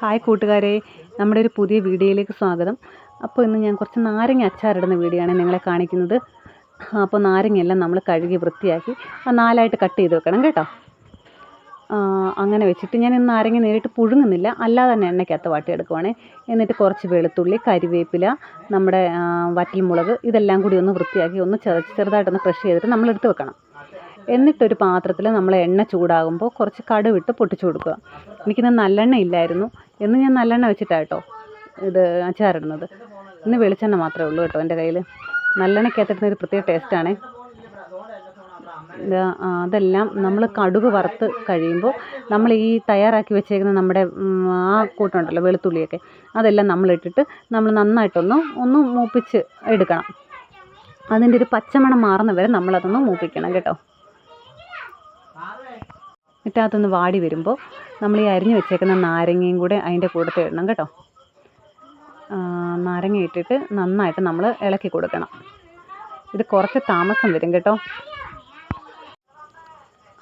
Hi കൂട്ടുകാരെ നമ്മുടെ ഒരു പുതിയ വീഡിയോയിലേക്ക് സ്വാഗതം. അപ്പോൾ ഇന്ന് ഞാൻ കുറച്ച് നാരങ്ങ അച്ചാറിടുന്ന വീഡിയോ ആണ് നിങ്ങളെ കാണിക്കുന്നത്. അപ്പോൾ നാരങ്ങയെല്ലാം നമ്മൾ കഴുകി വൃത്തിയാക്കി നാലായിട്ട് കട്ട് ചെയ്ത് വെക്കണം കേട്ടോ. അങ്ങനെ വെച്ചിട്ട് ഞാൻ ഇന്ന് നാരങ്ങ നേരിട്ട് പുഴുങ്ങുന്നില്ല. അല്ലാതെ തന്നെ എണ്ണയ്ക്കകത്ത് വാട്ടിയെടുക്കുവാണേ. എന്നിട്ട് കുറച്ച് വെളുത്തുള്ളി കരിവേപ്പില നമ്മുടെ വറ്റൽമുളക് ഇതെല്ലാം കൂടി ഒന്ന് വൃത്തിയാക്കി ഒന്ന് ചെറു ചെറുതായിട്ടൊന്ന് ക്രഷ് ചെയ്തിട്ട് നമ്മൾ എടുത്ത് വെക്കണം. എന്നിട്ടൊരു പാത്രത്തിൽ നമ്മൾ എണ്ണ ചൂടാകുമ്പോൾ കുറച്ച് കടുവിട്ട് പൊട്ടിച്ചു കൊടുക്കുക. എനിക്കിന്ന് നല്ലെണ്ണ ഇല്ലായിരുന്നു. എന്ന് ഞാൻ നല്ലെണ്ണ വെച്ചിട്ടാണ് കേട്ടോ ഇത് അച്ചാറിടുന്നത്. ഇന്ന് വെളിച്ചെണ്ണ മാത്രമേ ഉള്ളൂ കേട്ടോ എന്റെ കയ്യിൽ നല്ലെണ്ണയ്ക്കകത്തിടുന്ന ഒരു പ്രത്യേക ടേസ്റ്റാണേ അതെല്ലാം നമ്മൾ കടുക് വറുത്ത് കഴിയുമ്പോൾ നമ്മൾ ഈ തയ്യാറാക്കി വെച്ചേക്കുന്ന നമ്മുടെ ആ കൂട്ടുണ്ടല്ലോ വെളുത്തുള്ളിയൊക്കെ അതെല്ലാം നമ്മളിട്ടിട്ട് നമ്മൾ നന്നായിട്ടൊന്ന് ഒന്ന് മൂപ്പിച്ച് എടുക്കണം. അതിന്റെ ഒരു പച്ചമണം മാറുന്ന വരെ നമ്മളതൊന്ന് മൂപ്പിക്കണം കേട്ടോ. എന്നിട്ട് അതൊന്ന് വാടി വരുമ്പോൾ നമ്മൾ ഈ അരിഞ്ഞ് വെച്ചേക്കുന്ന നാരങ്ങയും കൂടെ അതിന്റെ കൂട്ടത്തിൽ ഇടണം കേട്ടോ. നാരങ്ങ ഇട്ടിട്ട് നന്നായിട്ട് നമ്മൾ ഇളക്കി കൊടുക്കണം. ഇത് കുറച്ച് താമസം വരും കേട്ടോ.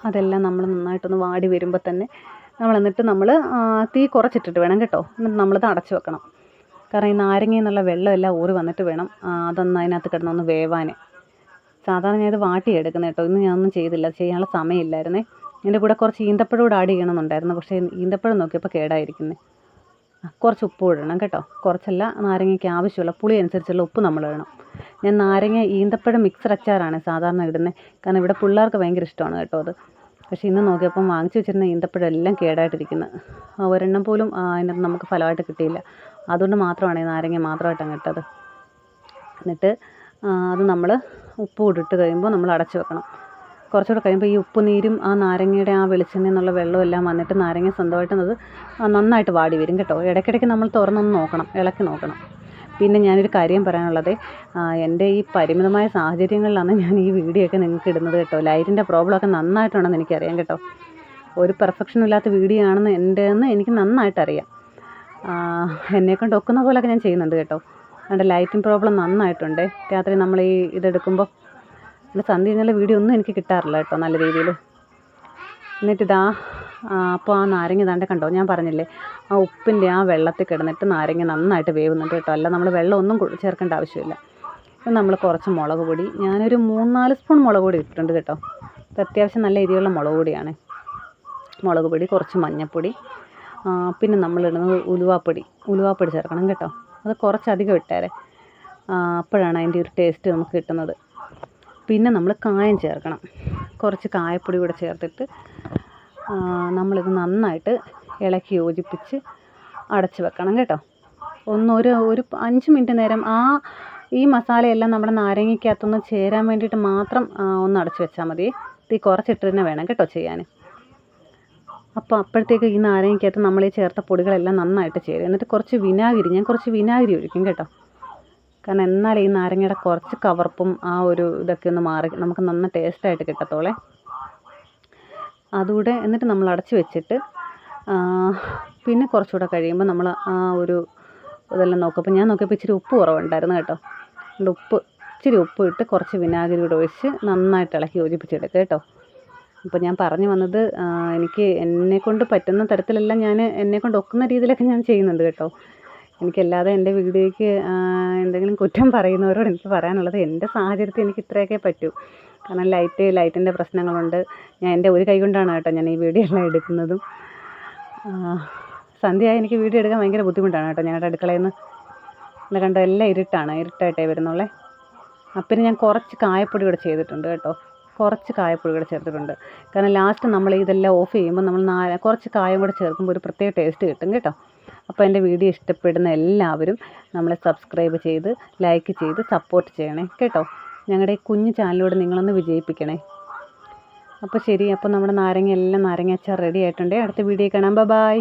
അതെല്ലാം നമ്മൾ നന്നായിട്ടൊന്ന് വാടി വരുമ്പോൾ തന്നെ നമ്മൾ എന്നിട്ട് നമ്മൾ തീ കുറച്ചിട്ടിട്ട് വേണം കേട്ടോ. എന്നിട്ട് നമ്മളത് അടച്ചു വെക്കണം. കാരണം ഈ നാരങ്ങയിൽ നിന്നുള്ള വെള്ളമെല്ലാം ഊറി വന്നിട്ട് വേണം അതൊന്ന് അതിനകത്ത് കിടന്നൊന്ന് വേവാൻ സാധാരണ ഞാൻ ഇത് വാട്ടിയെടുക്കുന്നത് കേട്ടോ. ഇന്ന് ഞാനൊന്നും ചെയ്തില്ല. ചെയ്യാനുള്ള സമയമില്ലായിരുന്നേ. ഇതിന്റെ കൂടെ കുറച്ച് ഈന്തപ്പഴം കൂടെ ആഡ് ചെയ്യണമെന്നുണ്ടായിരുന്നു. പക്ഷേ ഈന്തപ്പഴം നോക്കിയപ്പോൾ കേടായിരിക്കുന്നത് കുറച്ച് ഉപ്പ് ഇടണം കേട്ടോ. കുറച്ചല്ല നാരങ്ങയ്ക്ക് ആവശ്യമുള്ള പുളി അനുസരിച്ചുള്ള ഉപ്പ് നമ്മൾ ഇടണം. ഞാൻ നാരങ്ങ ഈന്തപ്പഴം മിക്സർ അച്ചാറാണ് സാധാരണ ഇടുന്നത് കാരണം ഇവിടെ പിള്ളേർക്ക് ഭയങ്കര ഇഷ്ടമാണ് കേട്ടോ അത്. പക്ഷേ ഇന്ന് നോക്കിയപ്പം വാങ്ങിച്ചു വെച്ചിരുന്ന ഈന്തപ്പഴം എല്ലാം കേടായിട്ടിരിക്കുന്നത് ഒരെണ്ണം പോലും അതിനകത്ത് നമുക്ക് ഫലമായിട്ട് കിട്ടിയില്ല. അതുകൊണ്ട് മാത്രമാണ് ഈ നാരങ്ങ മാത്രമായിട്ടാണ് ഇട്ടത്. എന്നിട്ട് അത് നമ്മൾ ഉപ്പ് ഇട്ടിട്ട് കഴിയുമ്പോൾ നമ്മൾ അടച്ചു വെക്കണം. കുറച്ചുകൂടെ കഴിയുമ്പോൾ ഈ ഉപ്പ് നീരും ആ നാരങ്ങയുടെ ആ നിന്നുള്ള വെള്ളവും എല്ലാം വന്നിട്ട് നാരങ്ങ സ്വന്തമായിട്ട് അത് നന്നായിട്ട് വാടി വരും കേട്ടോ. ഇടയ്ക്കിടയ്ക്ക് നമ്മൾ തുറന്നൊന്ന് നോക്കണം ഇളക്കി നോക്കണം. പിന്നെ ഞാനൊരു കാര്യം പറയാനുള്ളത് എന്റെ ഈ പരിമിതമായ സാഹചര്യങ്ങളിലാണ് ഞാൻ ഈ വീഡിയോ ഒക്കെ നിങ്ങൾക്ക് ഇടുന്നത് കേട്ടോ. ലൈറ്റിന്റെ പ്രോബ്ലമൊക്കെ നന്നായിട്ടുണ്ടെന്ന് എനിക്കറിയാം കേട്ടോ. ഒരു പെർഫെക്ഷനും ഇല്ലാത്ത വീഡിയോ ആണെന്ന് എന്റെ എന്ന് എനിക്ക് നന്നായിട്ടറിയാം. എന്നെക്കൊണ്ട് ഒക്കുന്ന പോലെയൊക്കെ ഞാൻ ചെയ്യുന്നുണ്ട് കേട്ടോ. അതുകൊണ്ട് ലൈറ്റിംഗ് പ്രോബ്ലം നന്നായിട്ടുണ്ട്. രാത്രി നമ്മൾ ഈ ഇതെടുക്കുമ്പോൾ പിന്നെ സന്ധി കഴിഞ്ഞുള്ള വീഡിയോ ഒന്നും എനിക്ക് കിട്ടാറില്ല കേട്ടോ നല്ല രീതിയിൽ എന്നിട്ടിതാ അപ്പോൾ ആ നാരങ്ങ ഇതാണ്ട് കണ്ടോ? ഞാൻ പറഞ്ഞില്ലേ ആ ഉപ്പിന്റെ ആ വെള്ളത്തിൽ കിടന്നിട്ട് നാരങ്ങ നന്നായിട്ട് വേവുന്നുണ്ട് കേട്ടോ. അല്ല നമ്മൾ വെള്ളം ഒന്നും ചേർക്കേണ്ട ആവശ്യമില്ല. നമ്മൾ കുറച്ച് മുളക് പൊടി ഞാനൊരു മൂന്നാൽ സ്പൂൺ മുളക് പൊടി ഇട്ടിട്ടുണ്ട് കേട്ടോ. ഇത് അത്യാവശ്യം നല്ല രീതിയിലുള്ള മുളക് പൊടിയാണ്. മുളക് പൊടി കുറച്ച് മഞ്ഞൾപ്പൊടി പിന്നെ നമ്മളിടുന്നത് ഉലുവാപ്പൊടി ഉലുവാപ്പൊടി ചേർക്കണം കേട്ടോ. അത് കുറച്ചധികം ഇട്ടേരെ. അപ്പോഴാണ് അതിന്റെ ഒരു ടേസ്റ്റ് നമുക്ക് കിട്ടുന്നത്. പിന്നെ നമ്മൾ കായം ചേർക്കണം. കുറച്ച് കായപ്പൊടി കൂടെ ചേർത്തിട്ട് നമ്മളിത് നന്നായിട്ട് ഇളക്കി യോജിപ്പിച്ച് അടച്ച് വെക്കണം കേട്ടോ. ഒന്ന് ഒരു ഒരു അഞ്ച് മിനിറ്റ് നേരം ആ ഈ മസാലയെല്ലാം നമ്മുടെ നാരങ്ങയ്ക്കകത്തൊന്ന് ചേരാൻ വേണ്ടിയിട്ട് മാത്രം ഒന്ന് അടച്ച് വെച്ചാൽ മതി. തീ കുറച്ചിട്ട് തന്നെ വേണം കേട്ടോ ചെയ്യാൻ. അപ്പോൾ അപ്പോഴത്തേക്ക് ഈ നാരങ്ങയ്ക്കകത്ത് നമ്മൾ ഈ ചേർത്ത പൊടികളെല്ലാം നന്നായിട്ട് ചേരും. എന്നിട്ട് കുറച്ച് വിനാഗിരി ഞാൻ കുറച്ച് വിനാഗിരി ഒഴിക്കും കേട്ടോ. കാരണം എന്നാൽ ഈ നാരങ്ങയുടെ കുറച്ച് കവർപ്പും ആ ഒരു ഇതൊക്കെ ഒന്ന് മാറി നമുക്ക് നന്ന ടേസ്റ്റായിട്ട് കിട്ടത്തോളെ. അതുകൂടെ എന്നിട്ട് നമ്മൾ അടച്ച് വെച്ചിട്ട് പിന്നെ കുറച്ചുകൂടെ കഴിയുമ്പോൾ നമ്മൾ ആ ഒരു ഇതെല്ലാം നോക്കും. അപ്പോൾ ഞാൻ നോക്കിയപ്പോൾ ഇച്ചിരി ഉപ്പ് കുറവുണ്ടായിരുന്നു കേട്ടോ. അതുകൊണ്ട് ഉപ്പ് ഇച്ചിരി ഉപ്പ് ഇട്ട് കുറച്ച് വിനാഗിരി കൂടെ ഒഴിച്ച് നന്നായിട്ട് ഇളക്കി യോജിപ്പിച്ചെടുക്കുക കേട്ടോ. അപ്പോൾ ഞാൻ പറഞ്ഞു വന്നത് എനിക്ക് എന്നെക്കൊണ്ട് പറ്റുന്ന തരത്തിലെല്ലാം ഞാൻ എന്നെക്കൊണ്ട് ഒക്കുന്ന രീതിയിലൊക്കെ ഞാൻ ചെയ്യുന്നുണ്ട് കേട്ടോ. എനിക്കല്ലാതെ എന്റെ വീഡിയോയ്ക്ക് എന്തെങ്കിലും കുറ്റം പറയുന്നവരോട് എനിക്ക് പറയാനുള്ളത് എന്റെ സാഹചര്യത്തിൽ എനിക്ക് ഇത്രയൊക്കെ പറ്റൂ. കാരണം ലൈറ്റ് ലൈറ്റിന്റെ പ്രശ്നങ്ങളുണ്ട്. ഞാൻ എന്റെ ഒരു കൈ കൊണ്ടാണ് കേട്ടോ ഞാൻ ഈ വീഡിയോ എല്ലാം എടുക്കുന്നതും. സന്ധ്യയായി എനിക്ക് വീഡിയോ എടുക്കാൻ ഭയങ്കര ബുദ്ധിമുട്ടാണ് കേട്ടോ. ഞങ്ങളുടെ അടുക്കളയിൽ നിന്ന് കണ്ടോ എല്ലാം ഇരുട്ടാണ് ഇരുട്ടായിട്ടേ വരുന്നുള്ളേ. അപ്പം ഞാൻ കുറച്ച് കായപ്പൊടി കൂടെ ചെയ്തിട്ടുണ്ട് കേട്ടോ. കുറച്ച് കായപ്പൊടി കൂടെ ചേർത്തിട്ടുണ്ട്. കാരണം ലാസ്റ്റ് നമ്മൾ ഇതെല്ലാം ഓഫ് ചെയ്യുമ്പോൾ നമ്മൾ നാല് കുറച്ച് കായം കൂടെ ചേർക്കുമ്പോൾ ഒരു പ്രത്യേക ടേസ്റ്റ് കിട്ടും കേട്ടോ. അപ്പോൾ എന്റെ വീഡിയോ ഇഷ്ടപ്പെടുന്ന എല്ലാവരും നമ്മളെ സബ്സ്ക്രൈബ് ചെയ്ത് ലൈക്ക് ചെയ്ത് സപ്പോർട്ട് ചെയ്യണേ. കേട്ടോ? ഞങ്ങളുടെ കുഞ്ഞു ചാനലിലൂടെ നിങ്ങളൊന്ന് വിജയിപ്പിക്കണേ. അപ്പോൾ ശരി അപ്പോൾ നമ്മുടെ നാരങ്ങ എല്ലാം നാരങ്ങ അച്ചാർ റെഡി ആയിട്ടുണ്ട്. അടുത്ത വീഡിയോ കാണാം. ബൈ